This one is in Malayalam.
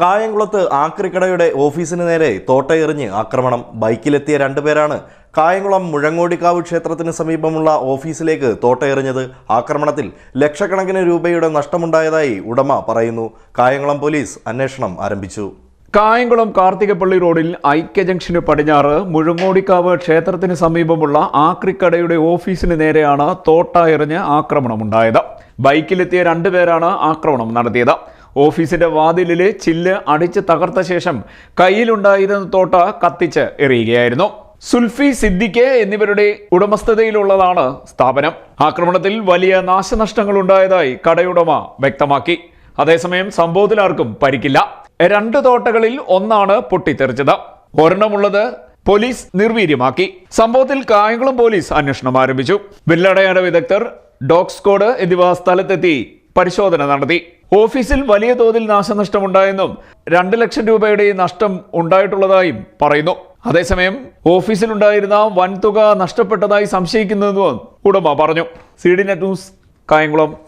കായംകുളത്ത് ആക്രിക്കടയുടെ ഓഫീസിന് നേരെ തോട്ടയെറിഞ്ഞ് ആക്രമണം. ബൈക്കിലെത്തിയ രണ്ടുപേരാണ് കായംകുളം മുഴങ്ങോടിക്കാവ് ക്ഷേത്രത്തിന് സമീപമുള്ള ഓഫീസിലേക്ക് തോട്ടയെറിഞ്ഞത്. ആക്രമണത്തിൽ ലക്ഷക്കണക്കിന് രൂപയുടെ നഷ്ടമുണ്ടായതായി ഉടമ പറയുന്നു. കായംകുളം പോലീസ് അന്വേഷണം ആരംഭിച്ചു. കായംകുളം കാർത്തികപ്പള്ളി റോഡിൽ ഐക്യ ജംഗ്ഷന് പടിഞ്ഞാറ് മുഴങ്ങോടിക്കാവ് ക്ഷേത്രത്തിന് സമീപമുള്ള ആക്രിക്കടയുടെ ഓഫീസിന് നേരെയാണ് തോട്ട എറിഞ്ഞ് ആക്രമണമുണ്ടായത്. ബൈക്കിലെത്തിയ രണ്ടുപേരാണ് ആക്രമണം നടത്തിയത്. ഓഫീസിന്റെ വാതിലിലെ ചില്ല് അടിച്ച് തകർത്ത ശേഷം കയ്യിലുണ്ടായിരുന്ന തോട്ട കത്തിച്ച് എറിയുകയായിരുന്നു. സുൽഫി സിദ്ദിഖ് എന്നിവരുടെ ഉടമസ്ഥതയിലുള്ളതാണ് സ്ഥാപനം. ആക്രമണത്തിൽ വലിയ നാശനഷ്ടങ്ങൾ ഉണ്ടായതായി കടയുടമ വ്യക്തമാക്കി. അതേസമയം സംഭവത്തിൽ ആർക്കും പരിക്കില്ല. രണ്ട് തോട്ടകളിൽ ഒന്നാണ് പൊട്ടിത്തെറിച്ചത്. ഒരെണ്ണമുള്ളത് പോലീസ് നിർവീര്യമാക്കി. സംഭവത്തിൽ കായംകുളം പോലീസ് അന്വേഷണം ആരംഭിച്ചു. വില്ലടയാട വിദഗ്ധർ ഡോഗ് സ്ക്വാഡ് എന്നിവ സ്ഥലത്തെത്തി പരിശോധന നടത്തി. ഓഫീസിൽ വലിയ തോതിൽ നാശനഷ്ടമുണ്ടായെന്നും രണ്ട് ലക്ഷം രൂപയുടെ നഷ്ടം ഉണ്ടായിട്ടുള്ളതായും പറയുന്നു. അതേസമയം ഓഫീസിലുണ്ടായിരുന്ന വൻതുക നഷ്ടപ്പെട്ടതായി സംശയിക്കുന്നതെന്നും ഉടമ പറഞ്ഞു. C D net news Kayamkulam.